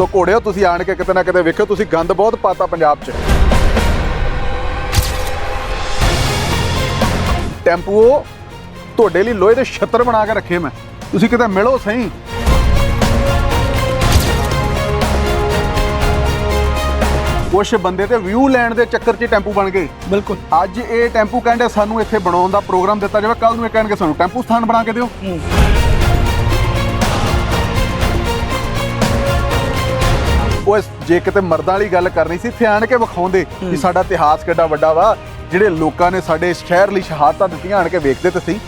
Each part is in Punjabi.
ਸੋ ਘੋੜਿਓ ਤੁਸੀਂ ਆਣ ਕੇ ਕਿਤੇ ਨਾ ਕਿਤੇ ਵੇਖਿਓ ਤੁਸੀਂ ਗੰਦ ਬਹੁਤ ਪਾਤਾ ਪੰਜਾਬ 'ਚ। ਟੈਂਪੂ ਤੁਹਾਡੇ ਲਈ ਲੋਹੇ ਦੇ ਛੱਤਰ ਬਣਾ ਕੇ ਰੱਖੇ ਮੈਂ। ਤੁਸੀਂ ਕਿਤੇ ਮਿਲੋ ਸਹੀ। ਕੁਛ ਬੰਦੇ ਤੇ ਵਿਊ ਲੈਣ ਦੇ ਚੱਕਰ 'ਚ ਟੈਂਪੂ ਬਣ ਗਏ। ਬਿਲਕੁਲ। ਅੱਜ ਇਹ ਟੈਂਪੂ ਕਹਿੰਦੇ ਸਾਨੂੰ ਇੱਥੇ ਬਣਾਉਣ ਦਾ ਪ੍ਰੋਗਰਾਮ ਦਿੱਤਾ ਜਾਵੇ ਕੱਲ ਨੂੰ ਇਹ ਕਹਿਣਗੇ ਸਾਨੂੰ ਟੈਂਪੂ ਸਥਾਨ ਬਣਾ ਕੇ ਦਿਓ। ਉਹ ਜੇ ਕਿਤੇ ਮਰਦਾਂ ਵਾਲੀ ਗੱਲ ਕਰਨੀ ਸੀ ਇੱਥੇ ਆਣ ਕੇ ਵਿਖਾਉਂਦੇ ਕਿ ਸਾਡਾ ਇਤਿਹਾਸ ਕਿੱਡਾ ਵੱਡਾ ਵਾ ਜਿਹੜੇ ਲੋਕਾਂ ਨੇ ਸਾਡੇ ਸ਼ਹਿਰ ਲਈ ਸ਼ਹਾਦਤਾਂ ਦਿੱਤੀਆਂ ਆਣ ਕੇ ਵੇਖਦੇ ਤੇ ਸੀ।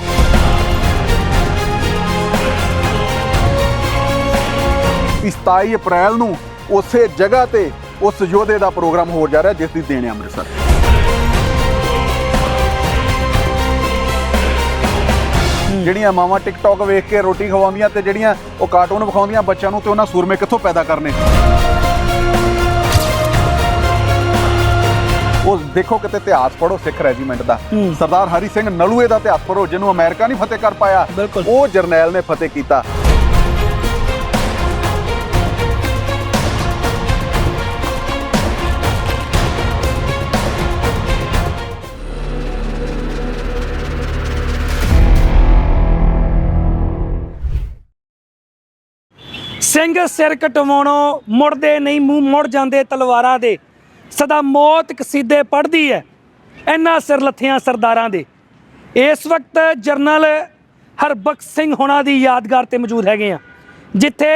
ਇਸ 27 ਅਪ੍ਰੈਲ ਨੂੰ ਉਸੇ ਜਗ੍ਹਾ ਤੇ ਉਸ ਯੋਧੇ ਦਾ ਪ੍ਰੋਗਰਾਮ ਹੋ ਜਾ ਰਿਹਾ ਜਿਸ ਦੀ ਦੇਣ ਹੈ ਅੰਮ੍ਰਿਤਸਰ। ਜਿਹੜੀਆਂ ਮਾਵਾਂ ਟਿਕਟੌਕ ਵੇਖ ਕੇ ਰੋਟੀ ਖਵਾਉਂਦੀਆਂ ਤੇ ਜਿਹੜੀਆਂ ਉਹ ਕਾਰਟੂਨ ਵਿਖਾਉਂਦੀਆਂ ਬੱਚਿਆਂ ਨੂੰ ਤੇ ਉਹਨਾਂ ਸੂਰਮੇ ਕਿੱਥੋਂ ਪੈਦਾ ਕਰਨੇ? ਉਹ ਦੇਖੋ ਕਿਤੇ ਇਤਿਹਾਸ ਪੜੋ ਸਿੱਖ ਰੈਜੀਮੈਂਟ ਦਾ। ਸਰਦਾਰ ਹਰੀ ਸਿੰਘ ਨਲੂਏ ਦਾ ਇਤਿਹਾਸ ਪੜੋ ਜਿਹਨੂੰ ਅਮਰੀਕਾ ਨਹੀਂ ਫਤਿਹ ਕਰ ਪਾਇਆ। ਉਹ ਜਰਨੈਲ ਨੇ ਫਤਿਹ ਕੀਤਾ ਸਿੰਘ ਸਿਰ ਕਟਵਾਉਣੋਂ ਮੁੜਦੇ ਨਹੀਂ ਮੂੰਹ ਮੁੜ ਜਾਂਦੇ ਤਲਵਾਰਾਂ ਦੇ ਸਦਾ ਮੌਤ ਕਸੀਦੇ ਪੜਦੀ ਹੈ ਇੰਨਾ ਸਿਰ ਲੱਥਿਆਂ ਸਰਦਾਰਾਂ ਦੇ। ਇਸ ਵਕਤ ਜਰਨਲ ਹਰਬਖਸ਼ ਸਿੰਘ ਹੋਣਾ ਦੀ ਯਾਦਗਾਰ ਤੇ ਮੌਜੂਦ ਹੈਗੇ ਆ। ਜਿੱਥੇ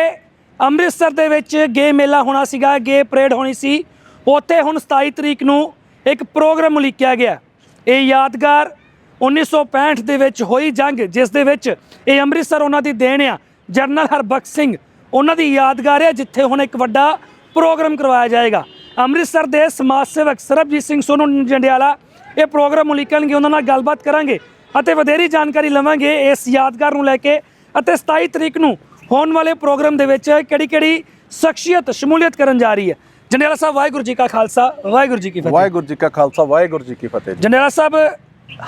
ਅੰਮ੍ਰਿਤਸਰ ਦੇ ਵਿੱਚ ਗੇ ਮੇਲਾ ਹੋਣਾ ਸੀਗਾ, ਗੇ ਪਰੇਡ ਹੋਣੀ ਸੀ। ਉੱਥੇ ਹੁਣ 27 ਤਰੀਕ ਨੂੰ ਇੱਕ ਪ੍ਰੋਗਰਾਮ ਉਲੀਕਿਆ ਗਿਆ। ਇਹ ਯਾਦਗਾਰ 1965 ਦੇ ਵਿੱਚ ਹੋਈ ਜੰਗ, ਜਿਸ ਦੇ ਵਿੱਚ ਇਹ ਅੰਮ੍ਰਿਤਸਰ ਉਹਨਾਂ ਦੀ ਦੇਣ ਆ। ਜਰਨਲ ਹਰਬਖਸ਼ ਸਿੰਘ, ਉਹਨਾਂ ਦੀ ਯਾਦਗਾਰ ਹੈ ਜਿੱਥੇ ਹੁਣ ਇੱਕ ਵੱਡਾ ਪ੍ਰੋਗਰਾਮ ਕਰਵਾਇਆ ਜਾਏਗਾ। ਅੰਮ੍ਰਿਤਸਰ ਦੇ ਸਮਾਜ ਸੇਵਕ ਸਰਬਜੀਤ ਸਿੰਘ ਸੋਨੂ ਜੰਡਿਆਲਾ ਇਹ ਪ੍ਰੋਗਰਾਮ ਉਲੀਕਣਗੇ ਉਹਨਾਂ ਨਾਲ ਗੱਲਬਾਤ ਕਰਾਂਗੇ ਅਤੇ ਵਧੇਰੀ ਜਾਣਕਾਰੀ ਲਵਾਂਗੇ ਇਸ ਯਾਦਗਾਰ ਨੂੰ ਲੈ ਕੇ ਅਤੇ 27 ਤਰੀਕ ਨੂੰ ਹੋਣ ਵਾਲੇ ਪ੍ਰੋਗਰਾਮ ਦੇ ਵਿੱਚ ਕਿਹੜੀ ਕਿਹੜੀ ਸ਼ਖਸੀਅਤ ਸ਼ਮੂਲੀਅਤ ਕਰਨ ਜਾ ਰਹੀ ਹੈ ਜੰਡਿਆਲਾ ਸਾਹਿਬ ਵਾਹਿਗੁਰੂ ਜੀ ਕਾ ਖਾਲਸਾ ਵਾਹਿਗੁਰੂ ਜੀ ਕੀ ਫਤਿਹ ਵਾਹਿਗੁਰੂ ਜੀ ਕਾ ਖਾਲਸਾ ਵਾਹਿਗੁਰੂ ਜੀ ਕੀ ਫਤਿਹ। ਜੰਡਿਆਲਾ ਸਾਹਿਬ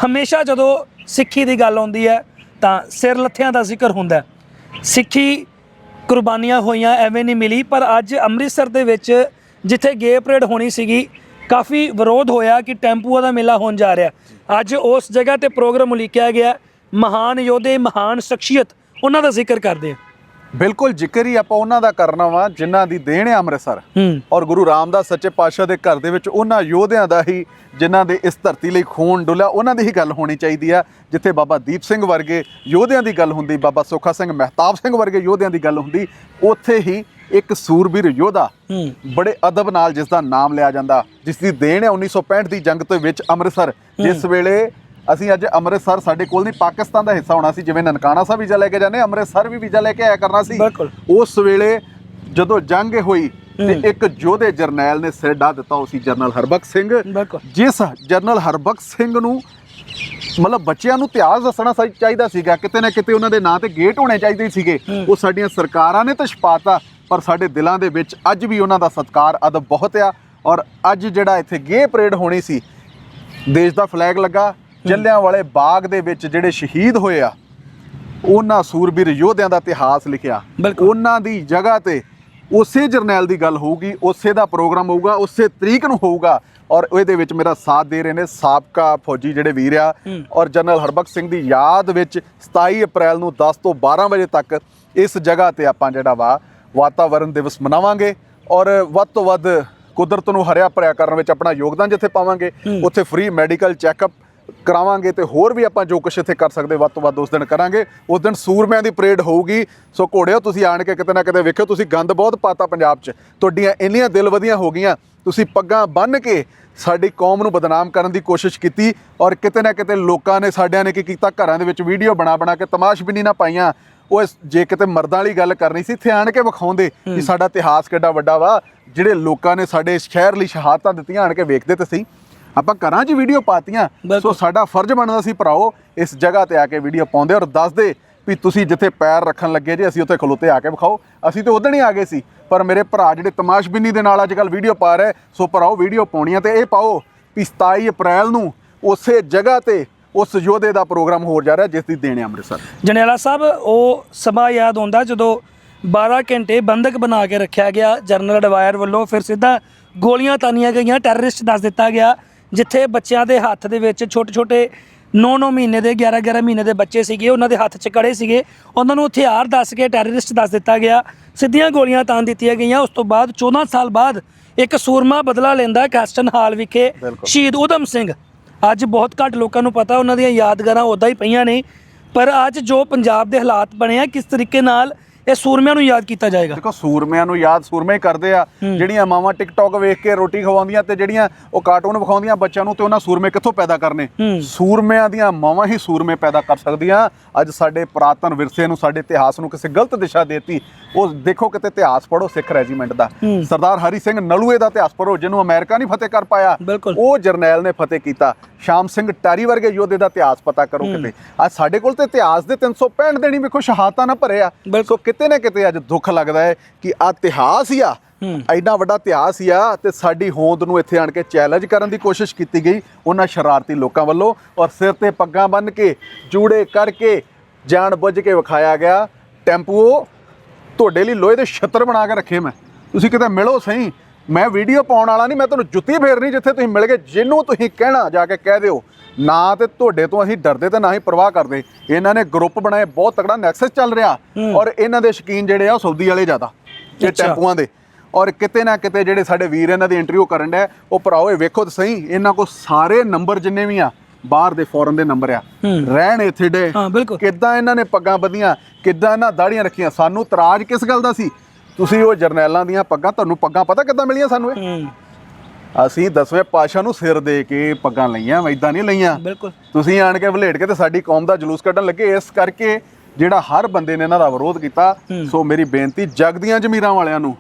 ਹਮੇਸ਼ਾ ਜਦੋਂ ਸਿੱਖੀ ਦੀ ਗੱਲ ਆਉਂਦੀ ਹੈ ਤਾਂ ਸਿਰ ਲੱਥਿਆਂ ਦਾ ਜ਼ਿਕਰ ਹੁੰਦਾ। ਸਿੱਖੀ ਕੁਰਬਾਨੀਆਂ ਹੋਈਆਂ ਐਵੇਂ ਨਹੀਂ ਮਿਲੀ ਪਰ ਅੱਜ ਅੰਮ੍ਰਿਤਸਰ ਦੇ ਵਿੱਚ ਜਿੱਥੇ ਗੇ ਪਰੇਡ ਹੋਣੀ ਸੀਗੀ, ਕਾਫੀ ਵਿਰੋਧ ਹੋਇਆ ਕਿ ਟੈਂਪੂਆਂ ਦਾ ਮੇਲਾ ਹੋਣ ਜਾ ਰਿਹਾ। ਅੱਜ ਉਸ ਜਗ੍ਹਾ ਤੇ ਪ੍ਰੋਗਰਾਮ ਉਲੀਕਿਆ ਗਿਆ। ਮਹਾਨ ਯੋਧੇ, ਮਹਾਨ ਸ਼ਖਸੀਅਤ, ਉਹਨਾਂ ਦਾ ਜ਼ਿਕਰ ਕਰਦੇ ਆ ਬਿਲਕੁਲ ਜ਼ਿਕਰ ਹੀ ਆਪਾਂ ਉਹਨਾਂ ਦਾ ਕਰਨਾ ਵਾ ਜਿਨ੍ਹਾਂ ਦੀ ਦੇਣ ਹੈ ਅੰਮ੍ਰਿਤਸਰ। ਔਰ ਗੁਰੂ ਰਾਮਦਾਸ ਸੱਚੇ ਪਾਤਸ਼ਾਹ ਦੇ ਘਰ ਦੇ ਵਿੱਚ ਉਹਨਾਂ ਯੋਧਿਆਂ ਦਾ ਹੀ ਜਿਨ੍ਹਾਂ ਦੇ ਇਸ ਧਰਤੀ ਲਈ ਖੂਨ ਡੁੱਲਿਆ ਉਹਨਾਂ ਦੀ ਹੀ ਗੱਲ ਹੋਣੀ ਚਾਹੀਦੀ ਆ ਜਿੱਥੇ ਬਾਬਾ ਦੀਪ ਸਿੰਘ ਵਰਗੇ ਯੋਧਿਆਂ ਦੀ ਗੱਲ ਹੁੰਦੀ ਬਾਬਾ ਸੁੱਖਾ ਸਿੰਘ ਮਹਿਤਾਬ ਸਿੰਘ ਵਰਗੇ ਯੋਧਿਆਂ ਦੀ ਗੱਲ ਹੁੰਦੀ ਉੱਥੇ ਹੀ ਇੱਕ ਸੂਰਬੀਰ ਯੋਧਾ ਬੜੇ ਅਦਬ ਨਾਲ ਜਿਸ ਦਾ ਨਾਮ ਲਿਆ ਜਾਂਦਾ ਜਿਸ ਦੀ ਦੇਣ ਹੈ 1965 ਦੀ ਜੰਗ ਦੇ ਵਿੱਚ ਅੰਮ੍ਰਿਤਸਰ। ਜਿਸ ਵੇਲੇ ਅਸੀਂ ਅੱਜ ਅੰਮ੍ਰਿਤਸਰ ਸਾਡੇ ਕੋਲ ਨਹੀਂ ਪਾਕਿਸਤਾਨ ਦਾ ਹਿੱਸਾ ਹੋਣਾ ਸੀ ਜਿਵੇਂ ਨਨਕਾਣਾ ਸਾਹਿਬ ਵੀਜ਼ਾ ਲੈ ਕੇ ਜਾਂਦੇ ਅੰਮ੍ਰਿਤਸਰ ਵੀ ਵੀਜ਼ਾ ਲੈ ਕੇ ਆਇਆ ਕਰਨਾ ਸੀ। ਬਿਲਕੁਲ। ਉਸ ਵੇਲੇ ਜਦੋਂ ਜੰਗ ਹੋਈ ਤੇ ਇੱਕ ਯੋਧੇ ਜਰਨੈਲ ਨੇ ਸਿਰ ਢਾ ਦਿੱਤਾ ਉਹ ਸੀ ਜਰਨਲ ਹਰਬਖਸ਼ ਸਿੰਘ। ਜਿਸ ਜਰਨਲ ਹਰਬਖਸ਼ ਸਿੰਘ ਨੂੰ ਮਤਲਬ ਬੱਚਿਆਂ ਨੂੰ ਇਤਿਹਾਸ ਦੱਸਣਾ ਚਾਹੀਦਾ ਸੀਗਾ ਕਿਤੇ ਨਾ ਕਿਤੇ ਉਹਨਾਂ ਦੇ ਨਾਂ ਤੇ ਗੇਟ ਹੋਣੇ ਚਾਹੀਦੇ ਸੀਗੇ। ਉਹ ਸਾਡੀਆਂ ਸਰਕਾਰਾਂ ਨੇ ਤਾਂ ਛਪਾਤਾ ਪਰ ਸਾਡੇ ਦਿਲਾਂ ਦੇ ਵਿੱਚ ਅੱਜ ਵੀ ਉਹਨਾਂ ਦਾ ਸਤਿਕਾਰ ਅਦਬ ਬਹੁਤ ਆ। ਔਰ ਅੱਜ ਜਿਹੜਾ ਇੱਥੇ ਗੇ ਪਰੇਡ ਹੋਣੀ ਸੀ ਦੇਸ਼ ਦਾ ਫਲੈਗ ਲੱਗਾ ਜੱਲਿਆਂ ਵਾਲੇ ਬਾਗ ਦੇ ਵਿੱਚ ਜਿਹੜੇ ਸ਼ਹੀਦ ਹੋਏ ਆ ਉਹਨਾਂ ਸੂਰਬੀਰ ਯੋਧਿਆਂ ਦਾ ਇਤਿਹਾਸ ਲਿਖਿਆ। ਉਹਨਾਂ ਦੀ ਜਗ੍ਹਾ ਤੇ ਉਸੇ ਜਰਨੈਲ ਦੀ ਗੱਲ ਹੋਊਗੀ ਉਸੇ ਦਾ ਪ੍ਰੋਗਰਾਮ ਹੋਊਗਾ ਉਸੇ ਤਰੀਕ ਨੂੰ ਹੋਊਗਾ ਔਰ ਇਹਦੇ ਵਿੱਚ ਮੇਰਾ ਸਾਥ ਦੇ ਰਹੇ ਨੇ ਸਾਬਕਾ ਫੌਜੀ ਜਿਹੜੇ ਵੀਰ ਆ ਔਰ ਜਨਰਲ ਹਰਬਖਸ਼ ਸਿੰਘ ਦੀ ਯਾਦ ਵਿੱਚ 27 ਅਪ੍ਰੈਲ ਨੂੰ 10 ਤੋਂ 12 ਵਜੇ ਤੱਕ ਇਸ ਜਗ੍ਹਾ ਤੇ ਆਪਾਂ ਜਿਹੜਾ ਵਾ ਵਾਤਾਵਰਣ ਦਿਵਸ ਮਨਾਵਾਂਗੇ ਔਰ ਵੱਧ ਤੋਂ ਵੱਧ ਕੁਦਰਤ ਨੂੰ ਹਰਿਆ ਭਰਿਆ ਕਰਨ ਵਿੱਚ ਆਪਣਾ ਯੋਗਦਾਨ ਜਿੱਥੇ ਪਾਵਾਂਗੇ ਉੱਥੇ ਫ੍ਰੀ ਮੈਡੀਕਲ ਚੈੱਕਅਪ ਕਰਾਵਾਂਗੇ ਤੇ ਹੋਰ ਵੀ ਆਪਾਂ ਜੋ ਕੁਛ ਇੱਥੇ ਕਰ ਸਕਦੇ ਵੱਧ ਤੋਂ ਵੱਧ ਉਸ ਦਿਨ ਕਰਾਂਗੇ। ਉਸ ਦਿਨ ਸੂਰਮਿਆਂ ਦੀ ਪਰੇਡ ਹੋਊਗੀ। ਸੋ ਘੋੜਿਓ ਤੁਸੀਂ ਆਣ ਕੇ ਕਿਤੇ ਨਾ ਕਿਤੇ ਵੇਖਿਓ ਤੁਸੀਂ ਗੰਦ ਬਹੁਤ ਪਾਤਾ ਪੰਜਾਬ 'ਚ। ਤੁਹਾਡੀਆਂ ਇੰਨੀਆਂ ਦਿਲ ਵਧੀਆਂ ਹੋ ਗਈਆਂ ਤੁਸੀਂ ਪੱਗਾਂ ਬੰਨ੍ਹ ਕੇ ਸਾਡੀ ਕੌਮ ਨੂੰ ਬਦਨਾਮ ਕਰਨ ਦੀ ਕੋਸ਼ਿਸ਼ ਕੀਤੀ ਔਰ ਕਿਤੇ ਨਾ ਕਿਤੇ ਲੋਕਾਂ ਨੇ ਸਾਡਿਆਂ ਨੇ ਕੀ ਕੀਤਾ ਘਰਾਂ ਦੇ ਵਿੱਚ ਵੀਡੀਓ ਬਣਾ ਬਣਾ ਕੇ ਤਮਾਸ਼ਬੀਨੀ ਨਾ ਪਾਈਆਂ। ਉਹ ਜੇ ਕਿਤੇ ਮਰਦਾਂ ਵਾਲੀ ਗੱਲ ਕਰਨੀ ਸੀ ਇੱਥੇ ਆਣ ਕੇ ਵਿਖਾਉਂਦੇ ਕਿ ਸਾਡਾ ਇਤਿਹਾਸ ਕਿੱਡਾ ਵੱਡਾ ਵਾ ਜਿਹੜੇ ਲੋਕਾਂ ਨੇ ਸਾਡੇ ਸ਼ਹਿਰ ਲਈ ਸ਼ਹਾਦਤਾਂ ਦਿੱਤੀਆਂ ਆਣ ਕੇ ਵੇਖਦੇ ਤੇ ਸਹੀ। ਆਪਾਂ ਘਰਾਂ 'ਚ ਵੀਡੀਓ ਪਾਤੀਆਂ ਸੋ। ਸਾਡਾ ਫਰਜ਼ ਬਣਦਾ ਸੀ ਭਰਾਓ ਇਸ ਜਗ੍ਹਾ ਤੇ ਆ ਕੇ ਵੀਡੀਓ ਪਾਉਂਦੇ ਔਰ ਦੱਸਦੇ ਵੀ ਤੁਸੀਂ ਜਿੱਥੇ ਪੈਰ ਰੱਖਣ ਲੱਗੇ ਜੇ ਅਸੀਂ ਉੱਥੇ ਖਲੋਤੇ ਆ ਕੇ ਵਿਖਾਓ। ਅਸੀਂ ਤੇ ਉਦੋਂ ਹੀ ਆ ਗਏ ਸੀ ਪਰ ਮੇਰੇ ਭਰਾ ਜਿਹੜੇ ਤਮਾਸ਼ਬੀਨੀ ਦੇ ਨਾਲ ਅੱਜ ਕੱਲ ਵੀਡੀਓ ਪਾ ਰਹੇ ਸੋ ਭਰਾਓ ਵੀਡੀਓ ਪਾਉਣੀਆਂ ਤੇ ਇਹ ਪਾਓ ਵੀ 27 ਅਪ੍ਰੈਲ ਨੂੰ ਉਸੇ ਜਗ੍ਹਾ ਤੇ ਉਸ ਯੋਧੇ ਦਾ ਪ੍ਰੋਗਰਾਮ ਹੋ ਜਾ ਰਿਹਾ ਜਿਸ ਦੀ ਦੇਣ ਅੰਮ੍ਰਿਤਸਰ। ਜਨੇਲਾ ਸਾਹਿਬ ਉਹ ਸਮਾਂ ਯਾਦ ਆਉਂਦਾ ਜਦੋਂ 12 ਘੰਟੇ ਬੰਦਕ ਬਣਾ ਕੇ ਰੱਖਿਆ ਗਿਆ ਜਨਰਲ ਡਵਾਇਰ ਵੱਲੋਂ ਫਿਰ ਸਿੱਧਾ ਗੋਲੀਆਂ ਤਾਨੀਆਂ ਗਈਆਂ ਟੈਰਰਿਸਟ ਦੱਸ ਦਿੱਤਾ ਗਿਆ। ਜਿੱਥੇ ਬੱਚਿਆਂ ਦੇ ਹੱਥ ਦੇ ਵਿੱਚ ਛੋਟੇ ਛੋਟੇ 9-9 ਮਹੀਨੇ ਦੇ 11-11 ਮਹੀਨੇ ਦੇ ਬੱਚੇ ਸੀਗੇ ਉਹਨਾਂ ਦੇ ਹੱਥ 'ਚ ਕੜੇ ਸੀਗੇ। ਉਹਨਾਂ ਨੂੰ ਹਥਿਆਰ ਦੱਸ ਕੇ ਟੈਰਰਿਸਟ ਦੱਸ ਦਿੱਤਾ ਗਿਆ। ਸਿੱਧੀਆਂ ਗੋਲੀਆਂ ਤਾਨ ਦਿੱਤੀਆਂ ਗਈਆਂ। ਉਸ ਤੋਂ ਬਾਅਦ 14 ਸਾਲ ਬਾਅਦ ਇੱਕ ਸੂਰਮਾ ਬਦਲਾ ਲੈਂਦਾ ਕੈਸਟਨ ਹਾਲ ਵਿਖੇ। ਸ਼ਹੀਦ ਉਦਮ ਸਿੰਘ। ਅੱਜ ਬਹੁਤ ਘੱਟ ਲੋਕਾਂ ਨੂੰ ਪਤਾ ਉਹਨਾਂ ਦੀਆਂ ਯਾਦਗਾਰਾਂ ਉਦਾਂ ਹੀ ਪਈਆਂ ਨੇ। ਪਰ ਅੱਜ ਜੋ ਪੰਜਾਬ ਦੇ ਹਾਲਾਤ ਬਣੇ ਆ ਕਿਸ ਤਰੀਕੇ ਨਾਲ ਇਹ ਸੂਰਮਿਆਂ ਨੂੰ ਯਾਦ ਕੀਤਾ ਜਾਏਗਾ। ਦੇਖੋ ਸੂਰਮਿਆਂ ਨੂੰ ਯਾਦ ਸੂਰਮੇ ਕਰਦੇ ਆ। ਜਿਹੜੀਆਂ ਮਾਵਾਂ ਟਿਕਟੌਕ ਵੇਖ ਕੇ ਰੋਟੀ ਖਵਾਉਂਦੀਆਂ ਤੇ ਜਿਹੜੀਆਂ ਉਹ ਕਾਰਟੂਨ ਵਿਖਾਉਂਦੀਆਂ ਬੱਚਿਆਂ ਨੂੰ ਤੇ ਉਹਨਾਂ ਸੂਰਮੇ ਕਿੱਥੋਂ ਪੈਦਾ ਕਰਨੇ। ਸੂਰਮਿਆਂ ਦੀਆਂ ਮਾਵਾਂ ਹੀ ਸੂਰਮੇ ਪੈਦਾ ਕਰ ਸਕਦੀਆਂ। ਅੱਜ ਸਾਡੇ ਪੁਰਾਤਨ ਵਿਰਸੇ ਨੂੰ ਸਾਡੇ ਇਤਿਹਾਸ ਨੂੰ ਕਿਸੇ ਗਲਤ ਦਿਸ਼ਾ ਦੇਤੀ। ਉਹ ਦੇਖੋ ਕਿਤੇ ਇਤਿਹਾਸ ਪੜੋ ਸਿੱਖ ਰੈਜੀਮੈਂਟ ਦਾ। ਸਰਦਾਰ ਹਰੀ ਸਿੰਘ ਨਲੂਏ ਦਾ ਇਤਿਹਾਸ ਪੜੋ ਜਿਹਨੂੰ ਅਮਰੀਕਾ ਨਹੀਂ ਫਤਿਹ ਕਰ ਪਾਇਆ। ਉਹ ਜਰਨੈਲ ਨੇ ਫਤਿਹ ਕੀਤਾ। ਸ਼ਾਮ ਸਿੰਘ ਟਾਰੀ ਵਰਗੇ ਯੋਧੇ ਦਾ ਇਤਿਹਾਸ ਪਤਾ ਕਰੋ ਕਿਤੇ। ਅੱਜ ਸਾਡੇ ਕੋਲ ਤੇ ਇਤਿਹਾਸ ਦੇ 365 ਦੇਣੀ ਵੇਖੋ ਸ਼ਹਾਦਤਾਂ ਨਾ ਭਰੇ ਆ। ਬਿਲਕੁਲ। ਸੋ ਕਿਤੇ ਨਾ ਕਿਤੇ ਅੱਜ ਦੁੱਖ ਲੱਗਦਾ ਹੈ ਕਿ ਆ ਇਤਿਹਾਸ ਹੀ ਆ। ਹੂੰ। ਐਡਾ ਵੱਡਾ ਇਤਿਹਾਸ ਹੀ ਆ ਤੇ ਸਾਡੀ ਹੋਂਦ ਨੂੰ ਇੱਥੇ ਆਣ ਕੇ ਚੈਲੰਜ ਕਰਨ ਦੀ ਕੋਸ਼ਿਸ਼ ਕੀਤੀ ਗਈ ਉਹਨਾਂ ਸ਼ਰਾਰਤੀ ਲੋਕਾਂ ਵੱਲੋਂ ਔਰ ਸਿਰ ਤੇ ਪੱਗਾਂ ਬੰਨ੍ਹ ਕੇ ਜੂੜੇ ਕਰਕੇ ਜਾਣ ਬੁੱਝ ਕੇ ਵਿਖਾਇਆ ਗਿਆ। ਟੈਂਪੂ ਤੁਹਾਡੇ ਲਈ ਲੋਹੇ ਦੇ ਛੱਤਰ ਬਣਾ ਕੇ ਰੱਖੇ ਮੈਂ। ਤੁਸੀਂ ਕਿਤੇ ਮਿਲੋ ਸਹੀ। ਮੈਂ ਵੀਡੀਓ ਪਾਉਣ ਵਾਲਾ ਨਹੀਂ ਮੈਂ ਤੁਹਾਨੂੰ ਜੁੱਤੀ ਫੇਰਨੀ ਜਿੱਥੇ ਤੁਸੀਂ ਮਿਲ ਗਏ ਜਿਹਨੂੰ ਤੁਸੀਂ ਕਹਿਣਾ ਜਾ ਕੇ ਕਹਿ ਦਿਓ। ਨਾ ਤੇ ਤੁਹਾਡੇ ਤੋਂ ਅਸੀਂ ਡਰਦੇ ਤੇ ਨਾ ਹੀ ਪਰਵਾਹ ਕਰਦੇ। ਇਹਨਾਂ ਨੇ ਗਰੁੱਪ ਬਣਾਏ ਬਹੁਤ ਤਕੜਾ ਨੈਕਸਸ ਚੱਲ ਰਿਹਾ। ਔਰ ਇਹਨਾਂ ਦੇ ਸ਼ਕੀਨ ਜਿਹੜੇ ਆ ਉਹ ਸਾਊਦੀ ਵਾਲੇ ਜ਼ਿਆਦਾ ਇਹ। ਟੈਂਪੂਆਂ ਦੇ। ਔਰ ਕਿਤੇ ਨਾ ਕਿਤੇ ਜਿਹੜੇ ਸਾਡੇ ਵੀਰ ਇਹਨਾਂ ਦੀ ਇੰਟਰਵਿਊ ਕਰਨ ਡਿਆ ਉਹ ਭਰਾਓ ਇਹ ਵੇਖੋ ਤਾਂ ਸਹੀ ਇਹਨਾਂ ਕੋ ਸਾਰੇ ਨੰਬਰ ਜਿੰਨੇ ਵੀ ਆ ਬਾਹਰ ਦੇ ਫੋਰਨ ਦੇ ਨੰਬਰ ਆ। ਰਹਿਣ ਇੱਥੇ ਬਿਲਕੁਲ। ਕਿੱਦਾਂ ਇਹਨਾਂ ਨੇ ਪੱਗਾਂ ਬੱਧੀਆਂ ਕਿੱਦਾਂ ਇਹਨਾਂ ਦਾੜੀਆਂ ਰੱਖੀਆਂ ਸਾਨੂੰ ਤਰਾਜ ਕਿਸ ਗੱਲ ਦਾ ਸੀ? ਤੁਸੀਂ ਉਹ ਜਰਨੈਲਾਂ ਦੀਆਂ ਪੱਗਾਂ ਤੁਹਾਨੂੰ ਪੱਗਾਂ ਪਤਾ ਕਿੱਦਾਂ ਮਿਲੀਆਂ ਸਾਨੂੰ ਇਹ? ਹੂੰ। ਅਸੀਂ ਦਸਵੇਂ ਪਾਸ਼ਾ ਨੂੰ ਸਿਰ ਦੇ ਕੇ ਪੱਗਾਂ ਲਈਆਂ ਇਦਾਂ ਨਹੀਂ ਲਈਆਂ। ਬਿਲਕੁਲ। ਤੁਸੀਂ ਆਣ ਕੇ ਵਲੇਟ ਕੇ ਤੇ ਸਾਡੀ ਕੌਮ ਦਾ ਜਲੂਸ ਕੱਢਣ ਲੱਗੇ ਇਸ ਕਰਕੇ ਜਿਹੜਾ ਹਰ ਬੰਦੇ ਨੇ ਇਹਨਾਂ ਦਾ ਵਿਰੋਧ ਕੀਤਾ ਸੋ ਮੇਰੀ ਬੇਨਤੀ ਜਗ ਦੀਆਂ ਜ਼ਮੀਰਾਂ ਵਾਲਿਆਂ ਨੂੰ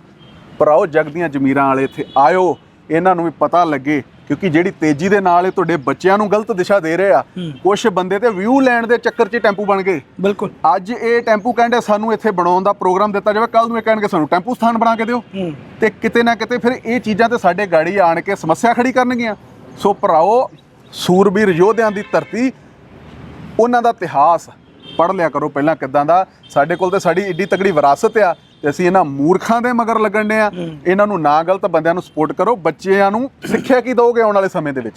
ਭਰਾਓ ਜਗ ਦੀਆਂ ਜ਼ਮੀਰਾਂ ਵਾਲੇ ਇੱਥੇ ਆਇਓ। ਇਹਨਾਂ ਨੂੰ ਵੀ ਪਤਾ ਲੱਗੇ ਕਿਉਂਕਿ ਜਿਹੜੀ ਤੇਜ਼ੀ ਦੇ ਨਾਲ ਇਹ ਤੁਹਾਡੇ ਬੱਚਿਆਂ ਨੂੰ ਗਲਤ ਦਿਸ਼ਾ ਦੇ ਰਹੇ ਆ ਕੁਝ ਬੰਦੇ ਤੇ ਵਿਊ ਲੈਣ ਦੇ ਚੱਕਰ 'ਚ ਟੈਂਪੂ ਬਣ ਗਏ। ਬਿਲਕੁਲ। ਅੱਜ ਇਹ ਟੈਂਪੂ ਕਹਿੰਦੇ ਸਾਨੂੰ ਇੱਥੇ ਬਣਾਉਣ ਦਾ ਪ੍ਰੋਗਰਾਮ ਦਿੱਤਾ ਜਾਵੇ ਕੱਲ ਨੂੰ ਇਹ ਕਹਿਣਗੇ ਸਾਨੂੰ ਟੈਂਪੂ ਸਥਾਨ ਬਣਾ ਕੇ ਦਿਓ। ਤੇ ਕਿਤੇ ਨਾ ਕਿਤੇ ਫਿਰ ਇਹ ਚੀਜ਼ਾਂ ਤੇ ਸਾਡੇ ਗਾੜੀ ਆਣ ਕੇ ਸਮੱਸਿਆ ਖੜੀ ਕਰਨਗੀਆਂ। ਸੋ ਭਰਾਓ ਸੂਰਬੀਰ ਯੋਧਿਆਂ ਦੀ ਧਰਤੀ ਉਹਨਾਂ ਦਾ ਇਤਿਹਾਸ ਪੜ੍ਹ ਲਿਆ ਕਰੋ ਪਹਿਲਾਂ ਕਿੱਦਾਂ ਦਾ। ਸਾਡੇ ਕੋਲ ਤੇ ਸਾਡੀ ਏਡੀ ਤਕੜੀ ਵਿਰਾਸਤ ਆ। ਤੇ ਅਸੀਂ ਇਹਨਾਂ ਮੂਰਖਾਂ ਦੇ ਮਗਰ ਲੱਗਣ ਦੇ ਆ। ਇਹਨਾਂ ਨੂੰ ਨਾ ਗਲਤ ਬੰਦਿਆਂ ਨੂੰ ਸਪੋਰਟ ਕਰੋ ਬੱਚਿਆਂ ਨੂੰ ਸਿੱਖਿਆ ਕੀ ਦੋਗੇ ਆਉਣ ਵਾਲੇ ਸਮੇਂ ਦੇ ਵਿੱਚ?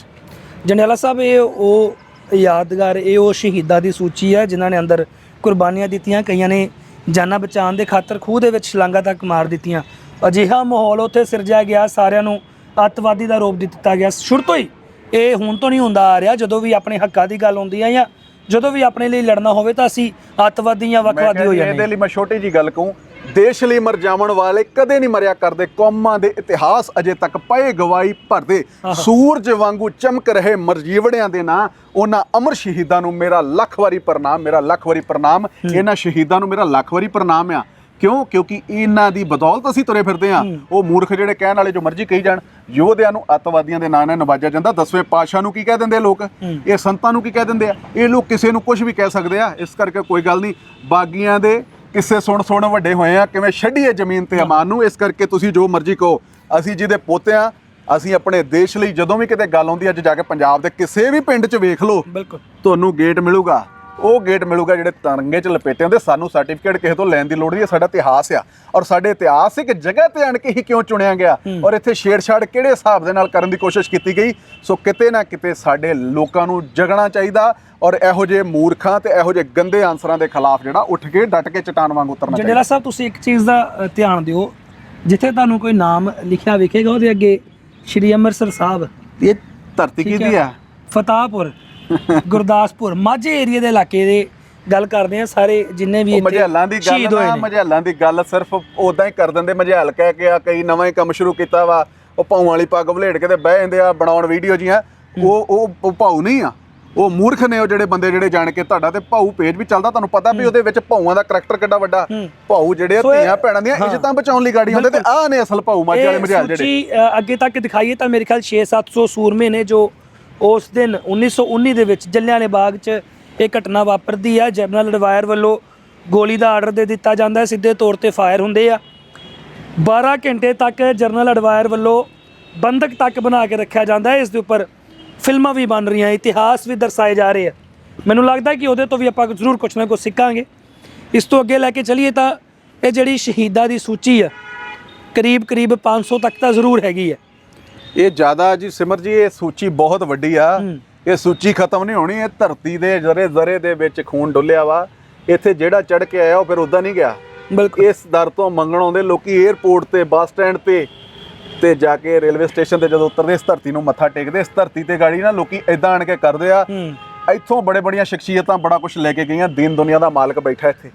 ਜੰਡਿਆਲਾ ਸਾਹਿਬ ਇਹ ਉਹ ਯਾਦਗਾਰ ਇਹ ਉਹ ਸ਼ਹੀਦਾਂ ਦੀ ਸੂਚੀ ਹੈ ਜਿਨ੍ਹਾਂ ਨੇ ਅੰਦਰ ਕੁਰਬਾਨੀਆਂ ਦਿੱਤੀਆਂ ਕਈਆਂ ਨੇ ਜਾਨਾਂ ਬਚਾਉਣ ਦੇ ਖਾਤਰ ਖੂਹ ਦੇ ਵਿੱਚ ਛਲਾਂਗਾ ਤੱਕ ਮਾਰ ਦਿੱਤੀਆਂ। ਅਜਿਹਾ ਮਾਹੌਲ ਉੱਥੇ ਸਿਰਜਿਆ ਗਿਆ ਸਾਰਿਆਂ ਨੂੰ ਅੱਤਵਾਦੀ ਦਾ ਰੂਪ ਦਿੱਤਾ ਗਿਆ। ਸ਼ੁਰੂ ਤੋਂ ਹੀ ਇਹ ਹੁਣ ਤੋਂ ਨਹੀਂ ਹੁੰਦਾ ਆ ਰਿਹਾ ਜਦੋਂ ਵੀ ਆਪਣੇ ਹੱਕਾਂ ਦੀ ਗੱਲ ਹੁੰਦੀ ਹੈ ਜਾਂ ਜਦੋਂ ਵੀ ਆਪਣੇ ਲਈ ਲੜਨਾ ਹੋਵੇ ਤਾਂ ਅਸੀਂ ਅੱਤਵਾਦੀ ਜਾਂ ਵੱਖਵਾਦੀ ਹੋ ਜਾਂਦੇ ਇਹਦੇ ਲਈ ਮੈਂ ਛੋਟੀ ਜੀ ਗੱਲ ਕਹੂੰ ਦੇਸ਼ ਲਈ ਮਰ ਜਾਵਣ ਵਾਲੇ ਕਦੇ ਨਹੀਂ ਮਰਿਆ ਕਰਦੇ ਕੌਮਾਂ ਦੇ ਇਤਿਹਾਸ ਅਜੇ ਤੱਕ ਪਏ ਗਵਾਈ ਭਰਦੇ। ਸੂਰਜ ਵਾਂਗੂ ਚਮਕ ਰਹੇ ਮਰਜੀਵੜਿਆਂ ਦੇ ਨਾਂ ਉਹਨਾਂ ਅਮਰ ਸ਼ਹੀਦਾਂ ਨੂੰ ਮੇਰਾ ਲੱਖ ਵਾਰੀ ਪ੍ਰਣਾਮ ਮੇਰਾ ਲੱਖ ਵਾਰੀ ਪ੍ਰਣਾਮ। ਇਹਨਾਂ ਸ਼ਹੀਦਾਂ ਨੂੰ ਮੇਰਾ ਲੱਖ ਵਾਰੀ ਪ੍ਰਣਾਮ ਆ। ਕਿਉਂ? ਕਿਉਂਕਿ ਇਹਨਾਂ ਦੀ ਬਦੌਲਤ ਅਸੀਂ ਤੁਰੇ ਫਿਰਦੇ ਆ ਉਹ ਮੂਰਖ ਜਿਹੜੇ ਕਹਿਣ ਵਾਲੇ ਜੋ ਮਰਜ਼ੀ ਕਹੀ ਜਾਣ ਯੋਧਿਆਂ ਨੂੰ ਅੱਤਵਾਦੀਆਂ ਦੇ ਨਾਂ ਨਾਲ ਨਵਾਜਿਆ ਜਾਂਦਾ। ਦਸਵੇਂ ਪਾਤਸ਼ਾਹ ਨੂੰ ਕੀ ਕਹਿ ਦਿੰਦੇ ਲੋਕ? ਇਹ ਸੰਤਾਂ ਨੂੰ ਕੀ ਕਹਿ ਦਿੰਦੇ ਆ? ਇਹ ਲੋਕ ਕਿਸੇ ਨੂੰ ਕੁਝ ਵੀ ਕਹਿ ਸਕਦੇ ਆ। ਇਸ ਕਰਕੇ ਕੋਈ ਗੱਲ ਨਹੀਂ। ਬਾਗੀਆਂ ਦੇ ਕਿਸੇ ਸੁਣ ਸੁਣ ਵੱਡੇ ਹੋਏ ਆ ਕਿਵੇਂ ਛੱਡੀਏ ਜ਼ਮੀਨ ਤੇ ਅਮਾਨ ਨੂੰ? ਇਸ ਕਰਕੇ ਤੁਸੀਂ ਜੋ ਮਰਜ਼ੀ ਕਹੋ ਅਸੀਂ ਜਿਹਦੇ ਪੋਤੇ ਆ ਅਸੀਂ ਆਪਣੇ ਦੇਸ਼ ਲਈ ਜਦੋਂ ਵੀ ਕਿਤੇ ਗੱਲ ਆਉਂਦੀ ਅੱਜ ਜਾ ਕੇ ਪੰਜਾਬ ਦੇ ਕਿਸੇ ਵੀ ਪਿੰਡ 'ਚ ਵੇਖ ਲਓ ਬਿਲਕੁਲ। ਤੁਹਾਨੂੰ ਗੇਟ ਮਿਲੂਗਾ। ਉਹ ਗੇਟ ਮਿਲੂਗਾ ਜਿਹੜੇ ਤਰੰਗੇ 'ਚ ਲਪੇਟੇ ਹੁੰਦੇ ਸਾਨੂੰ ਸਰਟੀਫਿਕੇਟ ਕਿਸੇ ਤੋਂ ਲੈਣ ਦੀ ਲੋੜ ਨਹੀਂ ਹੈ ਸਾਡਾ ਇਤਿਹਾਸ ਆ। ਔਰ ਸਾਡੇ ਇਤਿਹਾਸਿਕ ਜਗ੍ਹਾ ਤੇ ਆਣ ਕੇ ਹੀ ਕਿਉਂ ਚੁਣਿਆ ਗਿਆ? ਔਰ ਇੱਥੇ ਛੇੜਛਾੜ ਕਿਹੜੇ ਹਿਸਾਬ ਦੇ ਨਾਲ ਕਰਨ ਦੀ ਕੋਸ਼ਿਸ਼ ਕੀਤੀ ਗਈ? ਸੋ ਕਿਤੇ ਨਾ ਕਿਤੇ ਸਾਡੇ ਲੋਕਾਂ ਨੂੰ ਜਗਣਾ ਚਾਹੀਦਾ ਔਰ ਇਹੋ ਜਿਹੇ ਮੂਰਖਾਂ ਤੇ ਇਹੋ ਜਿਹੇ ਗੰਦੇ ਆਨਸਰਾਂ ਦੇ ਖਿਲਾਫ ਜਿਹੜਾ ਉੱਠ ਕੇ ਡਟ ਕੇ ਚਟਾਨ ਵਾਂਗ ਉਤਰਨਾ ਚਾਹੀਦਾ। ਜੰਡੇਲਾ ਸਾਹਿਬ ਤੁਸੀਂ ਇੱਕ ਚੀਜ਼ ਦਾ ਧਿਆਨ ਦਿਓ ਜਿੱਥੇ ਤੁਹਾਨੂੰ ਕੋਈ ਨਾਮ ਲਿਖਿਆ ਵਿਖੇਗਾ ਉਹਦੇ ਅੱਗੇ ਸ਼੍ਰੀ ਅੰਮ੍ਰਿਤਸਰ ਸਾਹਿਬ। ਇਹ ਧਰਤੀ ਕਿਹਦੀ ਹੈ। ਆ? ਫਤਾਹਪੁਰ। ਗੁਰਦਾਸਪੁਰ ਮਾਝੇ ਏਰੀਆ ਦੇ ਇਲਾਕੇ ਦੇ ਗੱਲ ਕਰਦੇ ਆ ਸਾਰੇ ਜਿੰਨੇ ਵੀ ਮਝੈਲਾਂ ਦੀ ਗੱਲ ਨਾ। ਮਝੈਲਾਂ ਦੀ ਗੱਲ ਸਿਰਫ ਉਦਾਂ ਹੀ ਕਰ ਦਿੰਦੇ ਮਝੈਲ ਕਹਿ ਕੇ ਆ ਕਈ ਨਵਾਂ ਹੀ ਕੰਮ ਸ਼ੁਰੂ ਕੀਤਾ ਵਾ ਉਹ ਭਾਊ ਵਾਲੀ ਪੱਗ ਵਲੇਟ ਕੇ ਤੇ ਬਹਿ ਜਾਂਦੇ ਆ ਬਣਾਉਣ ਵੀਡੀਓ ਜੀਆਂ। ਉਹ ਉਹ ਭਾਊ ਨਹੀਂ ਆ ਉਹ ਮੂਰਖ ਨੇ ਉਹ ਜਿਹੜੇ ਬੰਦੇ ਜਿਹੜੇ ਜਾਣ ਕੇ ਤੁਹਾਡਾ ਤੇ ਭਾਊ ਪੇਜ ਵੀ ਚੱਲਦਾ ਤੁਹਾਨੂੰ ਪਤਾ ਵੀ ਉਹਦੇ ਵਿੱਚ ਭਾਊਆਂ ਦਾ ਕਰੈਕਟਰ ਕਿੱਡਾ ਵੱਡਾ। ਭਾਊ ਜਿਹੜੇ ਧੀਆਂ ਭੈਣਾਂ ਦੀਆਂ ਇੱਜ਼ਤਾਂ ਬਚਾਉਣ ਲਈ ਗਾੜੀ ਹੁੰਦੇ ਤੇ ਆਹ ਨੇ ਅਸਲ ਭਾਊ ਮਾਝੇ ਵਾਲੇ ਮਝੈਲ ਜਿਹੜੇ। ਅੱਗੇ ਤੱਕ ਦਿਖਾਈਏ ਤਾਂ ਮੇਰੇ ਖਿਆਲ 6-700 ਸੂਰਮੇ ਨੇ ਜੋ ਉਸ ਦਿਨ 1919 ਦੇ ਵਿੱਚ ਜਲਿਆਂਵਾਲੇ ਬਾਗ 'ਚ ਇਹ ਘਟਨਾ ਵਾਪਰਦੀ ਆ। ਜਨਰਲ ਡਵਾਇਰ ਵੱਲੋਂ ਗੋਲੀ ਦਾ ਆਰਡਰ ਦੇ ਦਿੱਤਾ ਜਾਂਦਾ ਸਿੱਧੇ ਤੌਰ ਤੇ ਫਾਇਰ ਹੁੰਦੇ ਆ। 12 ਘੰਟੇ ਤੱਕ ਜਨਰਲ ਅਡਵਾਇਰ ਵੱਲੋਂ ਬੰਦਕ ਤੱਕ ਬਣਾ ਕੇ ਰੱਖਿਆ ਜਾਂਦਾ ਇਸ ਦੇ ਉੱਪਰ ਫਿਲਮਾਂ ਵੀ ਬਣ ਰਹੀਆਂ, ਇਤਿਹਾਸ ਵੀ ਦਰਸਾਏ ਜਾ ਰਹੇ ਆ। ਮੈਨੂੰ ਲੱਗਦਾ ਕਿ ਉਹਦੇ ਤੋਂ ਵੀ ਆਪਾਂ ਜ਼ਰੂਰ ਕੁਝ ਨਾ ਕੁਝ ਸਿੱਖਾਂਗੇ। ਇਸ ਤੋਂ ਅੱਗੇ ਲੈ ਕੇ ਚਲੀਏ ਤਾਂ ਇਹ ਜਿਹੜੀ ਸ਼ਹੀਦਾਂ ਦੀ ਸੂਚੀ ਆ ਕਰੀਬ ਕਰੀਬ 500 ਤੱਕ ਤਾਂ ਜ਼ਰੂਰ ਹੈਗੀ ਹੈ ਇਹ ਜ਼ਿਆਦਾ ਜੀ ਸਿਮਰ ਜੀ ਇਹ ਸੂਚੀ ਬਹੁਤ ਵੱਡੀ ਆ। ਇਹ ਸੂਚੀ ਖਤਮ ਨਹੀਂ ਹੋਣੀ ਇਹ ਧਰਤੀ ਦੇ ਜ਼ਰੇ ਜ਼ਰੇ ਦੇ ਵਿੱਚ ਖੂਨ ਡੁੱਲਿਆ ਵਾ। ਇੱਥੇ ਜਿਹੜਾ ਚੜ ਕੇ ਆਇਆ ਉਹ ਫਿਰ ਉਦਾਂ ਨਹੀਂ ਗਿਆ। ਬਿਲਕੁਲ। ਇਸ ਦਰ ਤੋਂ ਮੰਗਣ ਆਉਂਦੇ ਲੋਕੀ 에ਅਰਪੋਰਟ ਤੇ ਬੱਸ ਸਟੈਂਡ ਤੇ ਤੇ ਜਾ ਕੇ ਰੇਲਵੇ ਸਟੇਸ਼ਨ ਤੇ ਜਦੋਂ ਉਤਰਦੇ ਇਸ ਧਰਤੀ ਨੂੰ ਮੱਥਾ ਟੇਕਦੇ ਇਸ ਧਰਤੀ ਤੇ ਗਾੜੀ ਨਾ ਲੋਕੀ ਇਦਾਂ ਆਣ ਕੇ ਕਰਦੇ ਆ। ਇੱਥੋਂ ਬੜੇ ਬੜੀਆਂ ਸ਼ਖਸੀਅਤਾਂ ਬੜਾ ਕੁਝ ਲੈ ਕੇ ਗਈਆਂ ਦੀਨ ਦੁਨੀਆ ਦਾ ਮਾਲਕ ਬੈਠਾ ਇੱਥੇ।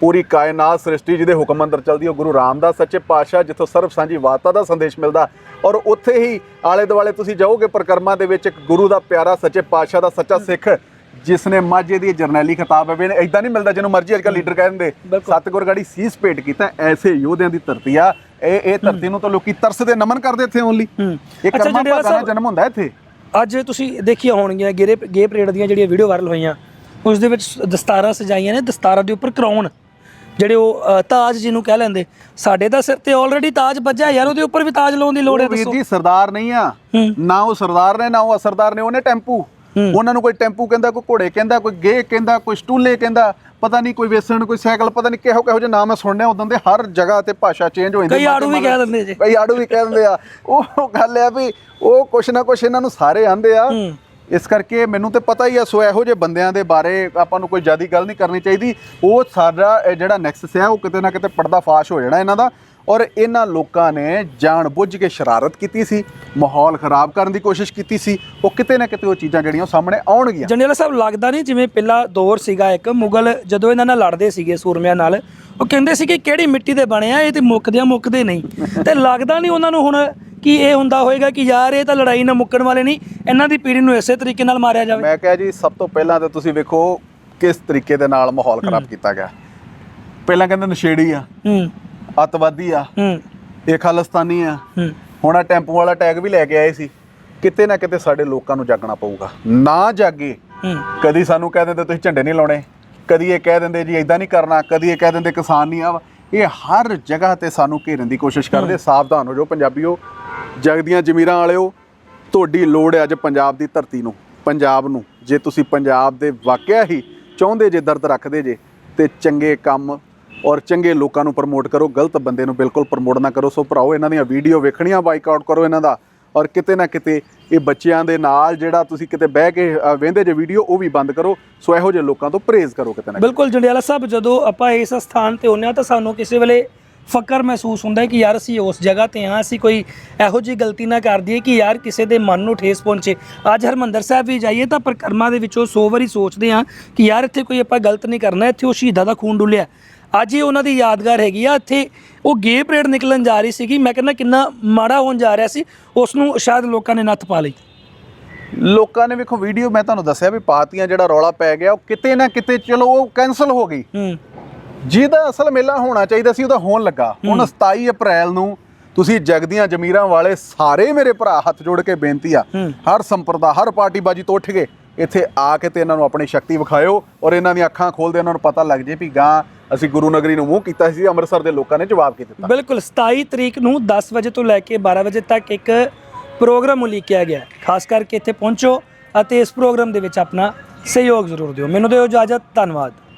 ਪੂਰੀ ਕਾਇਨਾਤ ਸ੍ਰਿਸ਼ਟੀ ਜਿਹਦੇ ਹੁਕਮ ਅੰਦਰ ਚੱਲਦੀ ਉਹ ਗੁਰੂ ਰਾਮਦਾਸ ਸੱਚੇ ਪਾਤਸ਼ਾਹ ਜਿੱਥੋਂ ਸਰਬ ਸਾਂਝੀ ਵਾਤਾ ਦਾ ਸੰਦੇਸ਼ ਮਿਲਦਾ ਔਰ ਉੱਥੇ ਹੀ ਆਲੇ ਦੁਆਲੇ ਤੁਸੀਂ ਜਾਓਗੇ ਪ੍ਰਕਰਮਾਂ ਦੇ ਵਿੱਚ ਇੱਕ ਗੁਰੂ ਦਾ ਪਿਆਰਾ ਸੱਚੇ ਪਾਤਸ਼ਾਹ ਦਾ ਸੱਚਾ ਸਿੱਖ ਜਿਸ ਨੇ ਮਾਝੇ ਦੀ ਜਰਨੈਲੀ ਖਿਤਾਬ ਹੈ ਇਦਾਂ ਨਹੀਂ ਮਿਲਦਾ ਜਿਹਨੂੰ ਮਰਜ਼ੀ ਅੱਜਕੱਲ ਲੀਡਰ ਕਹਿ ਦਿੰਦੇ ਬਿਲਕੁਲ। ਸਤਿਗੁਰ ਗਾੜੀ ਸੀਸ ਭੇਟ ਕੀਤਾ ਐਸੇ ਯੋਧਿਆਂ ਦੀ ਧਰਤੀ ਆ ਇਹ ਇਹ ਧਰਤੀ ਨੂੰ ਤਾਂ ਲੋਕੀ ਤਰਸਦੇ ਨਮਨ ਕਰਦੇ ਇੱਥੇ ਓਨਲੀ ਇਹ ਕਰਮਾਂ ਦਾ ਜਨਮ ਹੁੰਦਾ ਇੱਥੇ। ਅੱਜ ਤੁਸੀਂ ਦੇਖੀਆਂ ਹੋਣਗੀਆਂ ਗੇਰੇ ਗੇ ਪਰੇਡ ਦੀਆਂ ਜਿਹੜੀਆਂ ਵੀਡੀਓ ਵਾਇਰਲ ਹੋਈਆਂ ਉਸ ਦੇ ਵਿੱਚ ਦਸਤਾਰਾਂ ਸਜਾਈਆਂ ਨੇ ਦਸਤਾਰਾਂ ਦੇ ਉੱਪਰ ਕਰਾਉਣ। ਜਿਹੜੇ ਉਹ ਅ, ਤਾਜ ਜਿਹਨੂੰ ਕਹਿ ਲੈਂਦੇ ਸਾਡੇ ਤਾਂ ਸਿਰ ਤੇ ਆਲਰੇਡੀ ਤਾਜ ਵੱਜਿਆ ਯਾਰ ਉਹਦੇ ਉੱਪਰ ਵੀ ਤਾਜ ਲਾਉਣ ਦੀ ਲੋੜ ਹੈ ਉਹ ਵੀਰ ਦੱਸੋ। ਜੀ ਸਰਦਾਰ ਨਹੀਂ ਆ। ਹੂੰ। ਨਾ ਉਹ ਸਰਦਾਰ ਨੇ ਨਾ ਉਹ ਅਸਰਦਾਰ ਨੇ ਉਹਨੇ ਟੈਂਪੂ। ਹੂੰ। ਉਹਨਾਂ ਨੂੰ ਕੋਈ ਟੈਂਪੂ ਕਹਿੰਦਾ ਕੋਈ ਘੋੜੇ ਕਹਿੰਦਾ ਕੋਈ ਗੇ ਕਹਿੰਦਾ ਕੋਈ ਸਟੂਲੇ ਕਹਿੰਦਾ ਪਤਾ ਨਹੀਂ ਕੋਈ ਵੇਸਣ ਕੋਈ ਸਾਈਕਲ ਪਤਾ ਨਹੀਂ ਕਿਹੋ ਕਿਹੋ ਜਿਹੇ ਨਾਮ ਮੈਂ ਸੁਣਨੇ ਉਦੋਂ ਦੇ ਹਰ ਜਗ੍ਹਾ ਤੇ ਭਾਸ਼ਾ ਚੇਂਜ ਹੋ ਜਾਂਦੀ ਕਈ ਆੜੂ ਵੀ ਕਹਿ ਦਿੰਦੇ ਜੇ। ਕਈ ਆੜੂ ਵੀ ਕਹਿ ਦਿੰਦੇ ਆ। ਉਹ ਗੱਲ ਆ ਵੀ ਉਹ ਕੁਛ ਨਾ ਕੁਛ ਇਹਨਾਂ ਨੂੰ ਸਾਰੇ ਆਂਦੇ ਆ। ਹੂੰ। ਇਸ ਕਰਕੇ ਮੈਨੂੰ ਤੇ ਪਤਾ ਹੀ ਆ, ਸੋ ਇਹੋ ਜਿਹੇ ਬੰਦਿਆਂ ਦੇ ਬਾਰੇ ਆਪਾਂ ਨੂੰ ਕੋਈ ਜ਼ਿਆਦੀ ਗੱਲ ਨਹੀਂ ਕਰਨੀ ਚਾਹੀਦੀ। ਉਹ ਸਾਡਾ, ਇਹ ਜਿਹੜਾ ਨੈਕਸਸ ਹੈ ਉਹ ਕਿਤੇ ਨਾ ਕਿਤੇ ਪਰਦਾ ਫਾਸ਼ ਹੋ ਜਾਣਾ ਇਹਨਾਂ ਦਾ। ਔਰ ਇਹਨਾਂ ਲੋਕਾਂ ਨੇ ਜਾਣ ਬੁੱਝ ਕੇ ਸ਼ਰਾਰਤ ਕੀਤੀ ਸੀ, ਮਾਹੌਲ ਖਰਾਬ ਕਰਨ ਦੀ ਕੋਸ਼ਿਸ਼ ਕੀਤੀ ਸੀ। ਉਹ ਕਿਤੇ ਨਾ ਕਿਤੇ ਉਹ ਚੀਜ਼ਾਂ ਜਿਹੜੀਆਂ ਉਹ ਸਾਹਮਣੇ ਆਉਣਗੀਆਂ। ਜੰਡਿਆਲਾ ਸਾਹਿਬ, ਲੱਗਦਾ ਨਹੀਂ ਜਿਵੇਂ ਪਹਿਲਾ ਦੌਰ ਸੀਗਾ ਇੱਕ, ਮੁਗਲ ਜਦੋਂ ਇਹਨਾਂ ਨਾਲ ਲੜਦੇ ਸੀਗੇ ਸੂਰਮਿਆਂ ਨਾਲ, ਉਹ ਕਹਿੰਦੇ ਸੀ ਕਿ ਕਿਹੜੀ ਮਿੱਟੀ ਦੇ ਬਣੇ ਆ, ਇਹ ਤੇ ਮੁੱਕਦੇ ਆ ਮੁੱਕਦੇ ਨਹੀਂ। ਤੇ ਲੱਗਦਾ ਨਹੀਂ ਉਹਨਾਂ ਨੂੰ ਹੁਣ ਕਿ ਇਹ ਹੁੰਦਾ ਹੋਏਗਾ ਕਿ ਯਾਰ ਇਹ ਤਾਂ ਲੜਾਈ ਨਾ ਮੁੱਕਣ ਵਾਲੇ ਨਹੀਂ ਇਹਨਾਂ ਦੀ ਪੀੜ੍ਹੀ ਨੂੰ ਇਸੇ ਤਰੀਕੇ ਨਾਲ ਮਾਰਿਆ ਜਾਵੇ? ਮੈਂ ਕਿਹਾ ਜੀ ਸਭ ਤੋਂ ਪਹਿਲਾਂ ਤਾਂ ਤੁਸੀਂ ਵੇਖੋ ਕਿਸ ਤਰੀਕੇ ਦੇ ਨਾਲ ਮਾਹੌਲ ਖਰਾਬ ਕੀਤਾ ਗਿਆ। ਪਹਿਲਾਂ ਕਹਿੰਦੇ ਨਸ਼ੇੜੀ ਆ ਹੂੰ। ਅਤਵਾਦੀ ਆ ਹੂੰ। ਇਹ ਖਾਲਿਸਤਾਨੀ ਆ। ਹੂੰ। ਹੁਣ ਆ ਟੈਂਪੂ ਵਾਲਾ ਟੈਗ ਵੀ ਲੈ ਕੇ ਆਏ ਸੀ। ਕਿਤੇ ਨਾ ਕਿਤੇ ਸਾਡੇ ਲੋਕਾਂ ਨੂੰ ਜਾਗਣਾ ਪਊਗਾ। ਨਾ ਜਾਗੇ ਕਦੀ ਸਾਨੂੰ ਕਹਿ ਦਿੰਦੇ ਤੁਸੀਂ ਝੰਡੇ ਨਹੀਂ ਲਾਉਣੇ। ਕਦੀ ਇਹ ਕਹਿ ਦਿੰਦੇ ਜੀ ਇਦਾਂ ਨਹੀਂ ਕਰਨਾ ਕਦੀ ਇਹ ਕਹਿ ਦਿੰਦੇ ਕਿਸਾਨ ਨਹੀਂ ਆ ਇਹ ਹਰ ਜਗ੍ਹਾ ਤੇ ਸਾਨੂੰ ਘੇਰਨ ਦੀ ਕੋਸ਼ਿਸ਼ ਕਰਦੇ ਸਾਵਧਾਨ ਹੋ ਜਾਓ ਪੰਜਾਬੀਓ। ਜਗਦੀਆਂ ਜ਼ਮੀਰਾਂ ਵਾਲਿਓ ਤੁਹਾਡੀ ਲੋੜ ਹੈ ਅੱਜ ਪੰਜਾਬ ਦੀ ਧਰਤੀ ਨੂੰ ਪੰਜਾਬ ਨੂੰ। ਜੇ ਤੁਸੀਂ ਪੰਜਾਬ ਦੇ ਵਾਕਿਆ ਹੀ ਚਾਹੁੰਦੇ ਜੇ ਦਰਦ ਰੱਖਦੇ ਜੇ ਤੇ ਚੰਗੇ ਕੰਮ ਔਰ ਚੰਗੇ ਲੋਕਾਂ ਨੂੰ ਪ੍ਰਮੋਟ ਕਰੋ ਗਲਤ ਬੰਦੇ ਨੂੰ ਬਿਲਕੁਲ ਪ੍ਰਮੋਟ ਨਾ ਕਰੋ। ਸੋ ਭਰਾਓ ਇਹਨਾਂ ਦੀਆਂ ਵੀਡੀਓ ਵੇਖਣੀਆਂ ਬਾਈਕਾਟ ਕਰੋ ਇਹਨਾਂ ਦਾ। ਔਰ ਕਿਤੇ ਨਾ ਕਿਤੇ ਇਹ ਬੱਚਿਆਂ ਦੇ ਨਾਲ ਜਿਹੜਾ ਤੁਸੀਂ ਕਿਤੇ ਬਹਿ ਕੇ ਅ, ਵੇਂਦੇ ਜੇ ਵੀਡੀਓ ਉਹ ਵੀ ਬੰਦ ਕਰੋ। ਸੋ ਇਹੋ ਜਿਹੇ ਲੋਕਾਂ ਤੋਂ ਪਰਹੇਜ਼ ਕਰੋ ਕਿਤੇ ਨਾ ਬਿਲਕੁਲ ਜੰਡਿਆਲਾ ਸਾਹਿਬ ਜਦੋਂ ਆਪਾਂ ਇਸ ਸਥਾਨ ਤੇ ਹੁੰਨੇ ਆ ਤਾਂ ਸਾਨੂੰ ਕਿਸੇ ਵੇਲੇ ਫਕਰ ਮਹਿਸੂਸ ਹੁੰਦਾ ਹੈ ਕਿ ਯਾਰ ਅਸੀਂ ਉਸ ਜਗ੍ਹਾ ਤੇ ਹਾਂ ਅਸੀਂ ਕੋਈ ਇਹੋ ਜਿਹੀ ਗਲਤੀ ਨਾ ਕਰ ਦਈਏ ਕਿ ਯਾਰ ਕਿਸੇ ਦੇ ਮਨ ਨੂੰ ਠੇਸ ਪਹੁੰਚੇ। ਅੱਜ ਹਰਮੰਦਰ ਸਾਹਿਬ ਵੀ ਜਾਈਏ ਤਾਂ ਪਰਿਕਰਮਾ ਦੇ ਵਿੱਚੋਂ 100 ਵਾਰੀ ਸੋਚਦੇ ਹਾਂ ਕਿ ਯਾਰ ਇੱਥੇ ਕੋਈ ਆਪਾਂ ਗਲਤ ਨਹੀਂ ਕਰਨਾ ਇੱਥੇ ਉਹ ਸ਼ਹੀਦਾਂ ਦਾ ਖੂਨ ਡੁੱਲਿਆ। ਅੱਜ ਇਹ ਉਹਨਾਂ ਦੀ ਯਾਦਗਾਰ ਹੈਗੀ ਆ ਇੱਥੇ ਉਹ ਗੇ ਪਰੇਡ ਨਿਕਲਣ ਜਾ ਰਹੀ ਸੀਗੀ। ਮੈਂ ਕਹਿੰਦਾ ਕਿੰਨਾ ਮਾੜਾ ਹੋਣ ਜਾ ਰਿਹਾ ਸੀ ਉਸ ਨੂੰ ਸ਼ਾਇਦ ਲੋਕਾਂ ਨੇ ਨੱਥ ਪਾ ਲਈ। ਲੋਕਾਂ ਨੇ ਵੇਖੋ ਵੀਡੀਓ ਮੈਂ ਤੁਹਾਨੂੰ ਦੱਸਿਆ ਵੀ ਪਾਤੀਆਂ ਜਿਹੜਾ ਰੌਲਾ ਪੈ ਗਿਆ ਉਹ ਕਿਤੇ ਨਾ ਕਿਤੇ ਚਲੋ ਉਹ ਕੈਨਸਲ ਹੋ ਗਈ। ਹੂੰ। ਜਿਹਦਾ ਅਸਲ ਮੇਲਾ ਹੋਣਾ ਚਾਹੀਦਾ ਸੀ ਉਹਦਾ ਹੋਣ ਲੱਗਾ। ਹੁਣ 27 ਅਪ੍ਰੈਲ ਨੂੰ ਤੁਸੀਂ ਜਗਦੀਆਂ ਜ਼ਮੀਰਾਂ ਵਾਲੇ ਸਾਰੇ ਮੇਰੇ ਭਰਾ ਹੱਥ ਜੋੜ ਕੇ ਬੇਨਤੀ ਆ। ਹਰ ਸੰਪਰਦਾ ਹਰ ਪਾਰਟੀ ਬਾਜੀ ਤੋਂ ਉੱਠ ਕੇ ਇੱਥੇ ਆ ਕੇ ਤੇ ਇਹਨਾਂ ਨੂੰ ਆਪਣੀ ਸ਼ਕਤੀ ਵਿਖਾਇਓ ਔਰ ਇਹਨਾਂ ਦੀਆਂ ਅੱਖਾਂ ਖੋਲਦੇ ਇਹਨਾਂ ਨੂੰ ਪਤਾ ਲੱਗ ਜੇ ਵੀ ਗਾਂ ਅਸੀਂ ਗੁਰੂ ਨਗਰੀ ਨੂੰ ਮੂੰਹ ਕੀਤਾ ਸੀ ਅੰਮ੍ਰਿਤਸਰ ਦੇ ਲੋਕਾਂ ਨੇ ਜਵਾਬ ਕੀ ਦਿੱਤਾ। ਬਿਲਕੁਲ 27 ਤਰੀਕ ਨੂੰ 10 ਵਜੇ ਤੋਂ ਲੈ ਕੇ 12 ਵਜੇ ਤੱਕ ਇੱਕ ਪ੍ਰੋਗਰਾਮ ਉਲੀਕਿਆ ਗਿਆ। ਖਾਸ ਕਰਕੇ ਇੱਥੇ ਪਹੁੰਚੋ ਅਤੇ ਇਸ ਪ੍ਰੋਗਰਾਮ ਦੇ ਵਿੱਚ ਆਪਣਾ ਸਹਿਯੋਗ ਜ਼ਰੂਰ ਦਿਓ। ਮੈਨੂੰ ਦਿਓ ਇਜਾਜ਼ਤ ਧੰਨਵਾਦ।